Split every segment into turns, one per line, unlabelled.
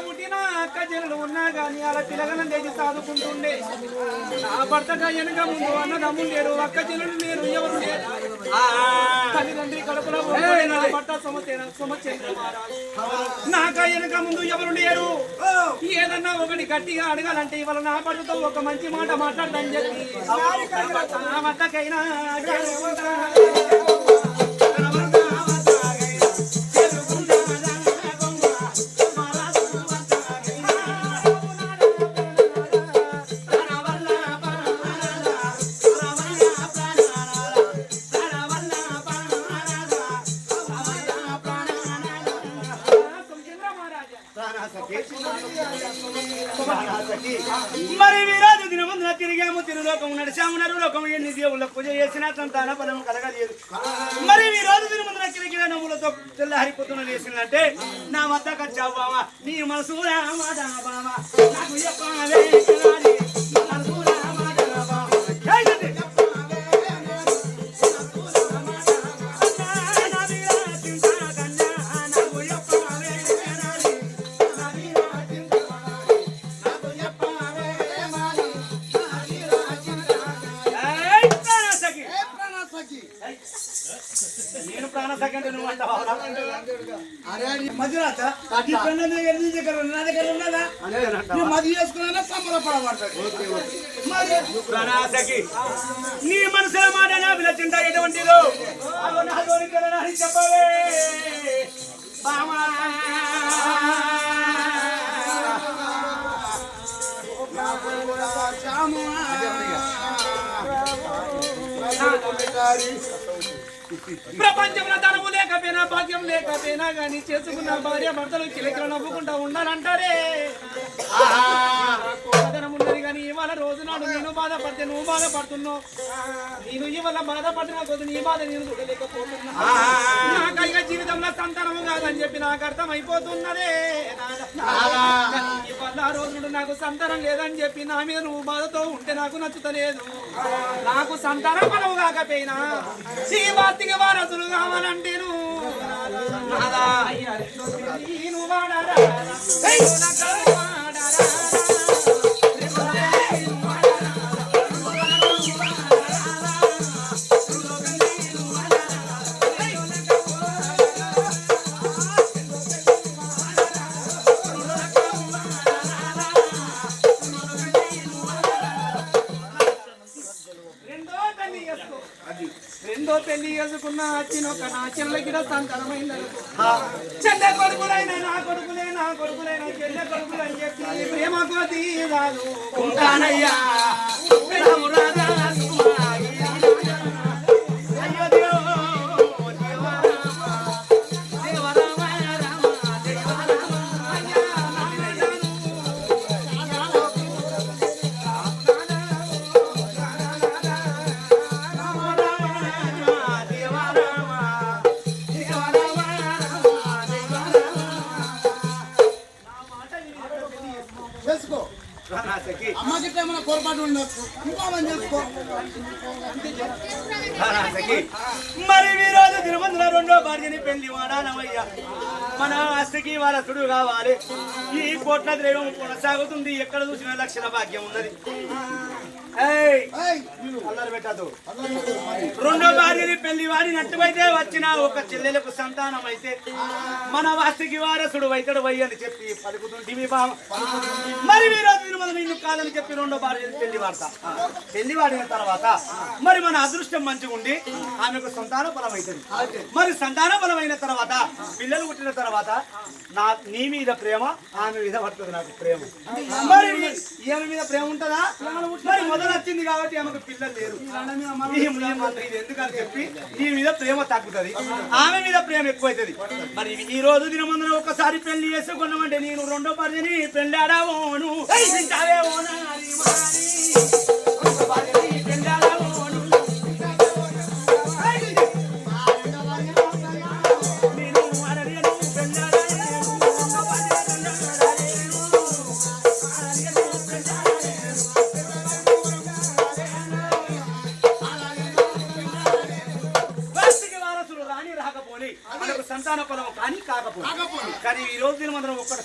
పుట్టిన అక్క చెల్లెలు ఉన్నా గాని అలా పిల్లగనం తెచ్చి సాదుకుంటుండే. నా భర్తగా వెనక ముందు అన్నదమ్ములు లేరు అక్క చెల్లెలు లేరు ఎవరు లేరు తల్లిదండ్రి కడుపులో నా భర్త నాక వెనక ముందు ఎవరు లేరు ఏదన్నా ఒకటి గట్టిగా అడగాలంటే ఇవాళ నా భర్తతో ఒక మంచి మాట మాట్లాడదని చెప్పి. నా వద్దకైనా నా వద్ద కచ్చావు బావా నీ మనసు రామాదా బావా నాకు చెప్పవే కోరికలని బామా ప్రపంచంలో ధనము లేకపోయినా భాగ్యం లేకపోయినా కానీ చేసుకున్న భార్య భర్తలు కిలకిల నవ్వుకుంటా ఉండాలంటారే. కానీ ఇవాళ రోజు నాడు నేను బాధపడితే నువ్వు బాధపడుతున్నావు. నేను ఇవాళ బాధపడిన కొద్ది నీ బాధ నేను చూడలేకపోతున్నా. నాకైనా జీవితంలో సంతానము కాదని చెప్పి నాకు అర్థం అయిపోతున్నదే ఇవాళ రోజు నుండి నాకు సంతానం లేదని చెప్పి నా మీద నువ్వు బాధతో ఉంటే నాకు నచ్చుతలేదు. నాకు సంతానం మనవు కాకపోయినా శ్రీవార్తికి వారసులు కావాలంటే నువ్వు వాడారా? పెళ్ళి చేసుకున్న చిన్నొక్క నా చెల్లెకి సంతానమైందనుకో చెల్లె కొడుకులైన నా కొడుకులే నా కొడుకులైన చెల్లె కొడుకులు అని చెప్పి ప్రేమ కొద్ది రాదు ఉంటానయ్యా. మరి వీరోజు తిరుమందుల రెండో భార్యని పెళ్ళి వాడాలవయ్యా. మన ఆస్తికి వారసుడు కావాలి. ఈ కోట్ల ద్రవ్యం కొనసాగుతుంది. ఎక్కడ చూసిన లక్షల భాగ్యం ఉన్నది. అల్లరి పెట్టదు
మరి.
రెండో భార్యని పెళ్ళి వాడినట్టువైతే వచ్చిన ఒక చెల్లెలకు సంతానం అయితే మన వాస్తికి వారసుడు వైతడు వై అని చెప్పి పలుకుతుంటే మీ బావ. మరి మీరు తిరుమల నిన్ను కాదని చెప్పి రెండో భార్యని పెళ్ళి వాడతా. పెళ్ళి వాడిన తర్వాత మరి మన అదృష్టం మంచిగా ఉండి ఆమెకు సంతాన బలం అవుతుంది మరి సంతాన బలమైన తర్వాత పిల్లలు పుట్టిన తర్వాత నా నీ మీద ప్రేమ ఆమె మీద పడుతుంది నాకు ప్రేమ. మరి ఈమె మీద ప్రేమ ఉంటుందా? మరి మొదలు వచ్చింది కాబట్టి ఆమెకు పిల్లలు లేరు. మాత్రం ఇది ఎందుకని చెప్పి నీ మీద ప్రేమ తగ్గుతుంది ఆమె మీద ప్రేమ ఎక్కువైతుంది. మరి ఈ రోజు దినమందున ఒకసారి పెళ్ళి చేసుకున్నామంటే నేను రెండో పరిధిని పెళ్ళాడావోను. తింటావేమో నారి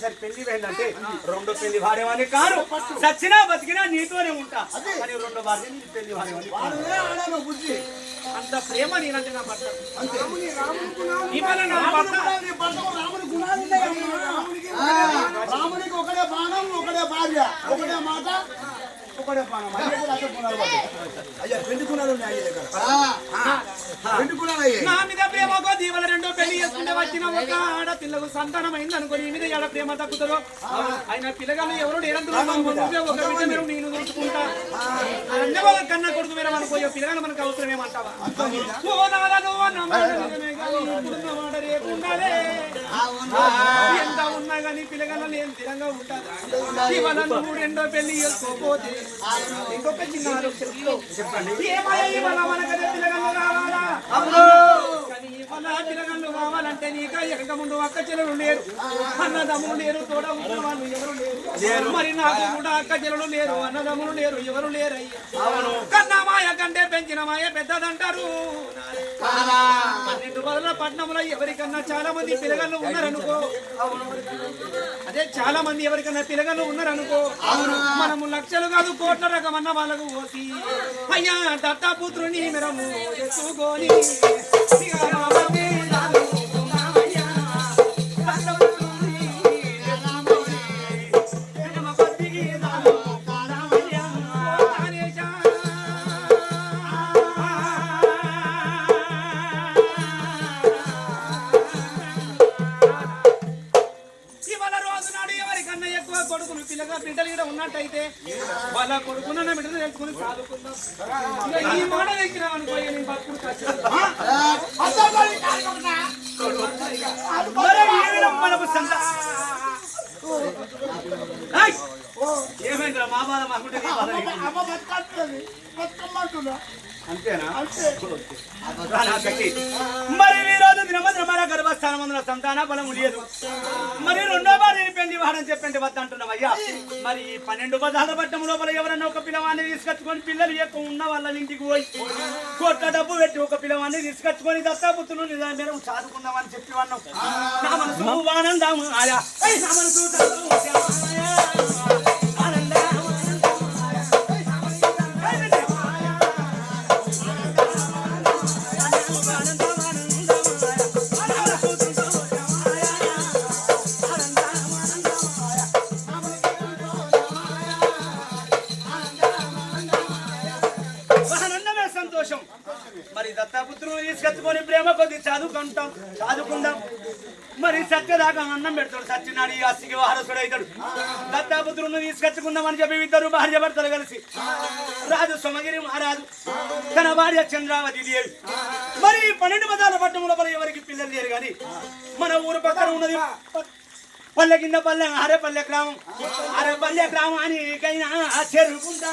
ఒక్కసారి పెళ్ళి వేయాలంటే రెండో పెళ్ళి భార్యవాణి కాను చచ్చినా బతికినా నీతోనే ఉంటా. కానీ రెండో భార్య
పెళ్ళి బుద్ధి
అంత ప్రేమ నేనంటే నా భర్త. ఇవాళ నా
ఒకటే బాణం ఒకటే భార్య ఒకటే మాట ఒకటే బాణం అయ్యే కూడా అదే గుణాలు పడ్డాయి. అయ్యా రెండు గుణాలు ఉన్నాయి అయ్యే దగ్గర. ఆ, రెండు గుణాలు అయ్యాయి
నా మీద ప్రేమ కొద్ది ఇవాళ రెండో పెళ్ళి చేసుకుంటే వచ్చిన ఒక ఆడ పిల్లకు సంతానం అయింది అనుకో నీ మీద ఎడ ప్రేమ తగ్గుతుందో? ఆయన పిల్లగాళ్ళు ఎవరు మీరు నేను చూసుకుంటా వాళ్ళ కన్నా కొడుకు మీరు అనుకోయో పిల్లగాళ్ళు మనకు అవసరం ఏమంటావా రేపు ఉండాలే. ఎంత ఉన్నా కానీ పిల్లగాళ్ళు నేను స్థిరంగా ఉంటాను ఇవాళ నువ్వు రెండో పెళ్ళి చేసుకోపోతే ఇంకొక చిన్న ఆలోచన చెప్పండి మనకదే పిల్లగాళ్ళు కావాలంటే నీక ఎనక ముందు అక్క చెల్లెలు లేరు. అన్నదమ్ములు లేరు తోడ వాళ్ళు ఎవరు లేరు. మరి నాకు కూడా అక్క చెల్లెలు లేరు అన్నదమ్ములు లేరు ఎవరు లేరు కన్నా మాయ కంటే పెంచిన మాయ పెద్దదంటారు. పన్నెండు బదుల పట్నంలో ఎవరికన్నా చాలా మంది పిల్లగాళ్ళు ఉన్నారనుకో. అదే చాలా మంది ఎవరికన్నా పిల్లగాళ్ళు ఉన్నారనుకో. మనము లక్షలు కాదు కోట్ల రకమన్న వాళ్ళకు పోసి అయ్యా దత్తాపుత్రుని మెరము ఎత్తుకొని ఇక రామమే పిల్లగా బిడ్డలు కూడా ఉన్నట్టయితే వాళ్ళ కొడుకున్న బిడ్డలు తెలుసుకుని ఇక ఈ మాట దగ్గర అనుకో నేను బతుకుడు! ఏమైందిరా? మా బాధ మాకుంటే.
అమ్మ బతకమ్మంటున్నా
మరి ఈ రోజు దినమందు మన గర్భస్థానం అందులో సంతాన బలము లేదు. మరి రెండో భార్య పెళ్ళి వాడని చెప్పండి వద్ద అంటున్నాం అయ్యా మరి ఈ పన్నెండు పదాల పట్టం లోపల ఎవరన్నా ఒక పిల్లవాడిని తీసుకొచ్చుకొని పిల్లలు ఎక్కువ ఉన్న వాళ్ళ ఇంటికి పోయి కోట్ల డబ్బు పెట్టి ఒక పిల్లవాడిని తీసుకొచ్చుకొని దత్తాపుత్రులు నిజాం మేరకు చదువుకుందామని చెప్పి వాడినాం. నా మనసు ఆనందం ఆయా. నా మనసు చదువుకుందాం మరి సత్యదాకా అన్నం పెడతాడు సత్యనాడు ఈ వారసుడు అవుతాడు దత్తాపుత్రులను తీసుకొచ్చుకుందాం అని చెప్పి ఇద్దరు భార్య భర్తలు కలిసి. రాజు సోమగిరి మహారాజు తన భార్య చంద్రావతి దేవి. మరి పన్నెండు పదాల పట్టణంలో మరి ఎవరికి పిల్లలు లేరు కానీ మన ఊరు పక్కన ఉన్నది పల్లె కింద పల్లె ఆరేపల్లె గ్రామం. ఆరేపల్లె గ్రామానికైనా చెరుకుంటా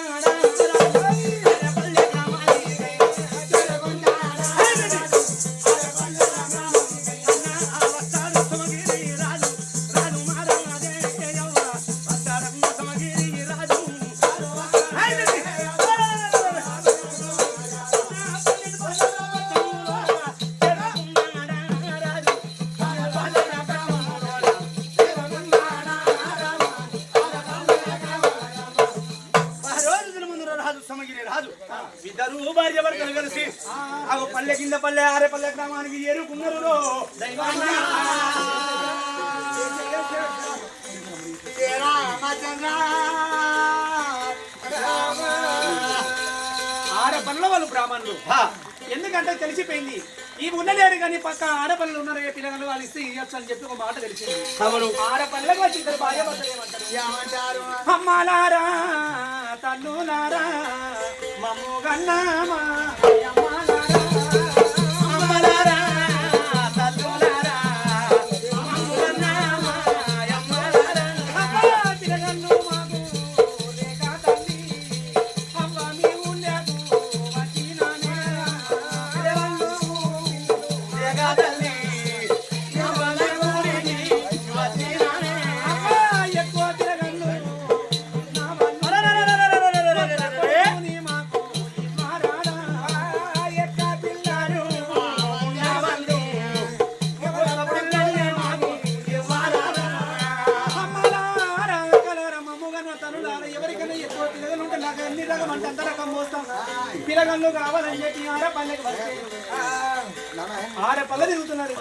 ఆడపనుల వాళ్ళు బ్రాహ్మణులు. ఎందుకంటే తెలిసిపోయింది ఈ ఉండలేరు కానీ పక్క ఆడపల్లులు ఉన్నారు ఏ పిల్లలు వాళ్ళు ఇస్తే ఇవ్వచ్చు అని చెప్పి ఒక మాట తెలిసింది. ఆడపల్లెకి వచ్చి ఇద్దరు భార్య ఏమంటారు? అమ్మలారా తల్లులారా మమ్ము గన్నామా అమ్మలారా.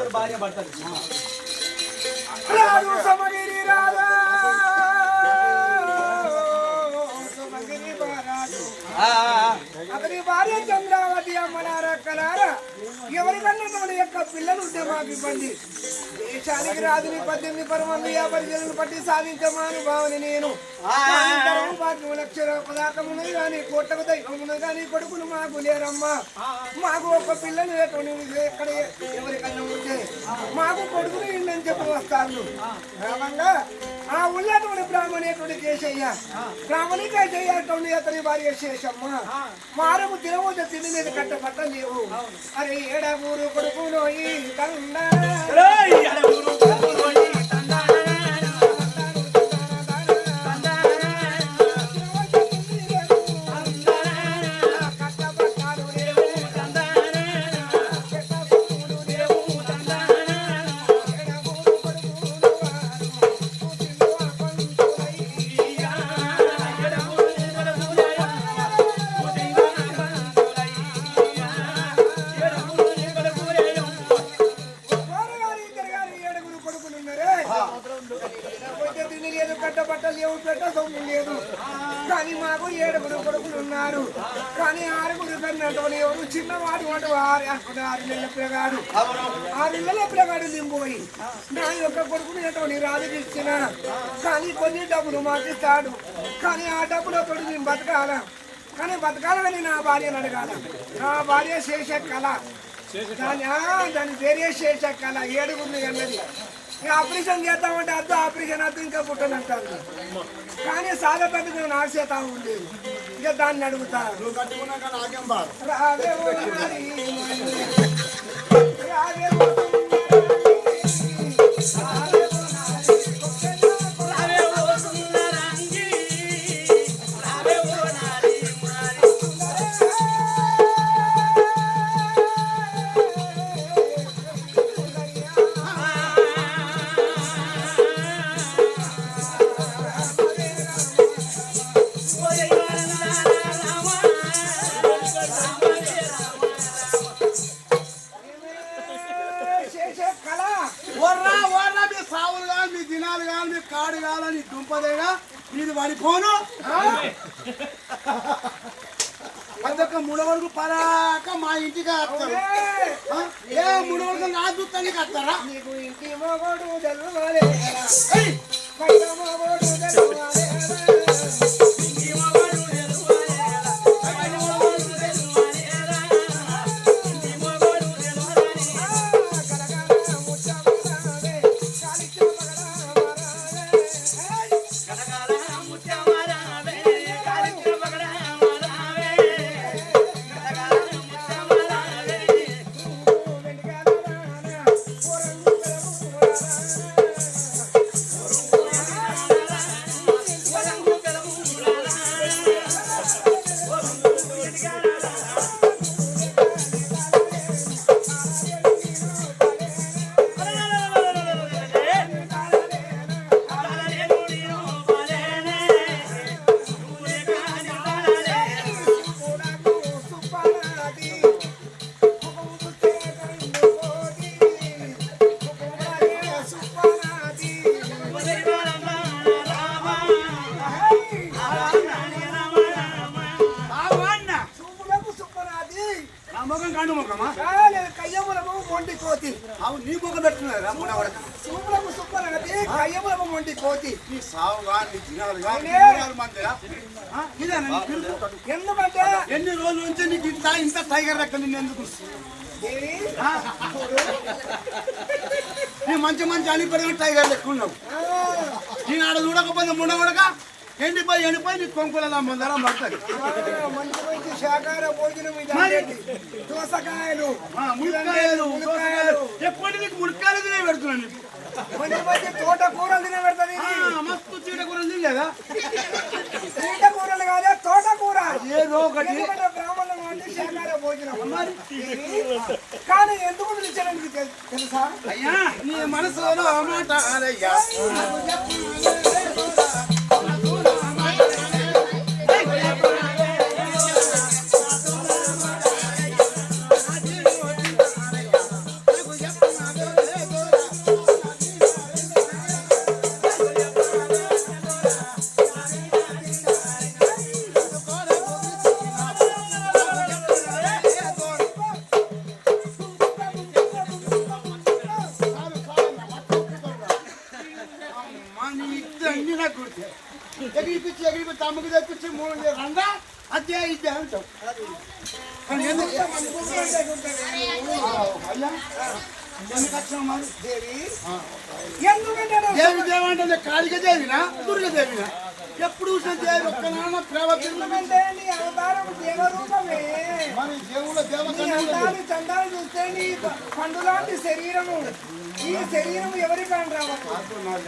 భార్య
రాదు సమగిరి బారాదు అతని భార్య చంద్రావతి అమ్మనారక్కలారా ఎవరికన్నా తన యొక్క పిల్లలు ఉంటే మాకు ఇవ్వండి. దేశానికి రాజుని పద్దెనిమిది పరమంది యాభై జనులు పట్టి సాధించమాను భావని నేను. లక్షల పదాకమున్నది కానీ కోట్లకు దైవమున్నది కానీ కొడుకులు మాకు లేరమ్మా. మాకు ఒక పిల్లలు ఎక్కడ ఎవరికన్నా ఉంటే మాకు కొడుకులు ఇల్లని చెప్పి వస్తాను. ఆ ఉన్నటువంటి బ్రాహ్మణేటువంటి కేశయ్య బ్రాహ్మణి కేశయ్య అటువంటి అతని భార్య శేషమ్మ మారము తినవద్ద తిండి మీద కట్ట పట్ట లేవు అరే ఏడగూరు కొడుకులో ఈ తండ రాజుకి ఇచ్చిన కానీ కొన్ని డబ్బులు మాకు ఇస్తాడు కానీ ఆ డబ్బులతో మేము బతకాల? కానీ బతకాలని నా భార్యను అడగాల? నా భార్య చేసే కళ దాని దాని పేరే శేష కళ ఏడుగుంది అన్నది ఆపరేషన్ చేద్దామంటే అద్దు ఆపరేషన్ అద్దు ఇంకా పుట్టనంటాను కానీ సాగతందుకు నేను ఆశేతా ఉండేది. ఇక దాన్ని అడుగుతా. రావే
దుంపదేగా మీది పడిపోను అదొక మూడవరకు పరాక మా ఇంటికి వస్తారు? ఏ మూడవరకు నా దుత్తానికి వస్తారా?
నీకు ఇంటి మొగోడు తెలవాలేరా కయ్యములకు మొండి కోతి
నీ సావు కానీ దినాలు కానీ. మూడు?
ఎందుకంటే?
ఎన్ని రోజుల నుంచి నీకు ఇంత ఇంత టైగర్ లెక్క నిన్ను ఎందుకు?
దేవి
నీ మంచి మంచి అనిపడిన టైగర్ లెక్క ఉన్నావు. నేను ఆడ చూడకపోతే ముండగొడక ఎండిపోయి ఎండిపోయి నీ కొంకుల ముందర పడుతుంది
మంచి మంచి శాకాహార భోజనం దోసకాయలు.
మునక్కాయలు ఎప్పటి నీకు మునక్కాయలు తినే పెడుతున్నాను నీకు?
మంచి మంచి తోట కూరలు తినబెడతాది
మస్తు
తీట కూరలు కాదే తోట కూర.
ఏదో ఒకటి.
బ్రాహ్మణులు అంటే భోజనం. కానీ ఎందుకు పిలిచారని తెలుసా?
అయ్యా నీ మనసులో మాట. అదయ్యా ఎగిరిపించి ఎగిరిపించి తమ్ముకి తెప్పించి మూడు రంగా అదే? ఇదే అంటాం
దేవి.
దేవి అంటే కాళిక దేవినా? దుర్గ దేవినా? ఎప్పుడు చూసిన దేవి ఒక్క నాన్న
దేవరూపమే.
మరి దేవుళ్ళ
చందాలు చూస్తే నీ పండు లాంటి శరీరము. ఈ శరీరం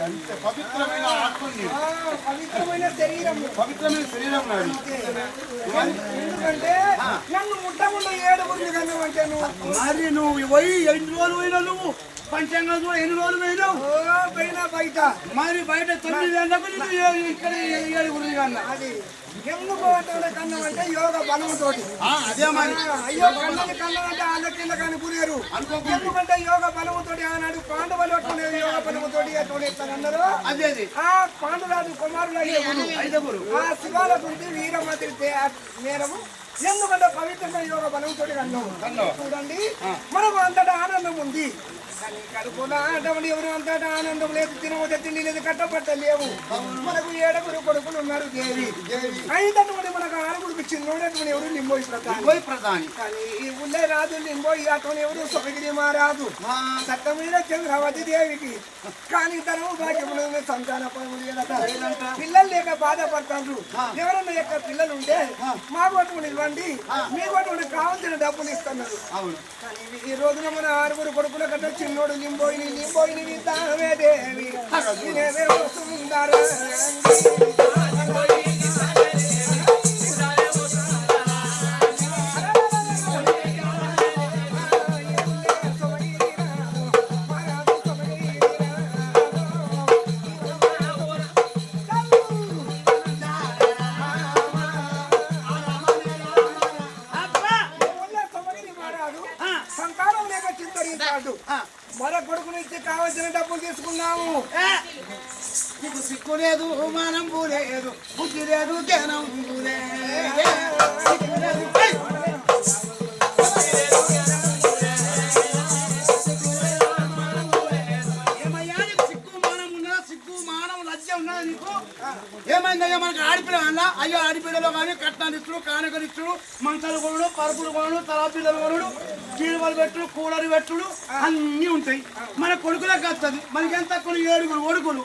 అంతే పవిత్రమైన ఆత్మని.
పవిత్రమైన శరీరము.
పవిత్రమైన శరీరం నాది.
ఎందుకంటే నన్ను ముట్టకుండా ఏడుగురిని నువ్వు?
మరి నువ్వు పోయి ఎన్ని రోజులు పోయినా నువ్వు? పంచాంగం కూడా ఎన్ని రోజులు పోయినావు?
పైన బయట.
మరి బయట తొమ్మిది గంటలకు నువ్వు ఇక్కడ ఏడుగురు కన్నా?
అది ఎందుకు అంటే కన్నామంటే యోగ బలముతోటి.
ఆ, అదే మరి.
అయ్యో కన్నని కన్నదంటే వాళ్ళ కింద కానీ పురిగారు ఎందుకంటే యోగ బలముతోటి ఆనాడు పాండవులు అటువంటి
అదే అది.
ఆ పాండురాజు కుమారుడు అయ్యేవాడు
ఐదుగురు
ఆ శివాల గురించి మేరము ఎందుకంటే పవిత్రమైన యోగ బలంతో అన్నాము. చూడండి. మనకు అంతటా ఆనందం ఉంది. కానీ కడుపులో ఆటం ఎవరు అంతటా ఆనందం లేదు తినవద్ద తిండి లేదు కట్టబట్ట లేవు మనకు ఏడుగురు కొడుకులు ఉన్నారు దేవి అయినటువంటి మనకు ఆరుగురికి చిన్నోడటువంటి ఎవరు నింబోయి ప్రధాని
ప్రధాని
కానీ ఈ ఊళ్ళే రాజు నింబోయి అతను ఎవరు సొగగిరి మహారాజు చట్టం మీద చంద్రవతి దేవికి కానీ తను భాగ్యములు సంతాన పదములు లేదట. పిల్లలు లేక బాధపడతారు. ఎవరన్నా యొక్క పిల్లలు ఉంటే మా కొట్టుకుని ఇవ్వండి మీ కొట్టుకుని కావాల్సిన డబ్బులు ఇస్తున్నారు.
అవును.
ఈ రోజున మన ఆరుగురు కొడుకుల కట్ట చిన్నోడు నింబోయిని నింబోయిని విద్దామే దేవి. సుందర మరో కొడుకుని ఇచ్చి కావలసిన డబ్బులు తీసుకున్నాము.
నీకు సిక్కు లేదు మానం లేదు బుద్ధి లేదు జ్ఞానం ఏమయ్యా అదే మనకి ఆడిపిల్ల అయ్యో ఆడిపిల్లలో కానీ కట్నాలు ఇచ్చుడు కానుకలు ఇచ్చుడు మంచాలు కొనుడు పరుపులు కొనుడు తలాపిల్లలు కొనుడు చీరువలు పెట్టుడు కూలరు పెట్టుడు అన్నీ ఉంటాయి. మన కొడుకులకు వస్తుంది మనకి ఎంత తక్కువ ఏడుగురు ఒడుకులు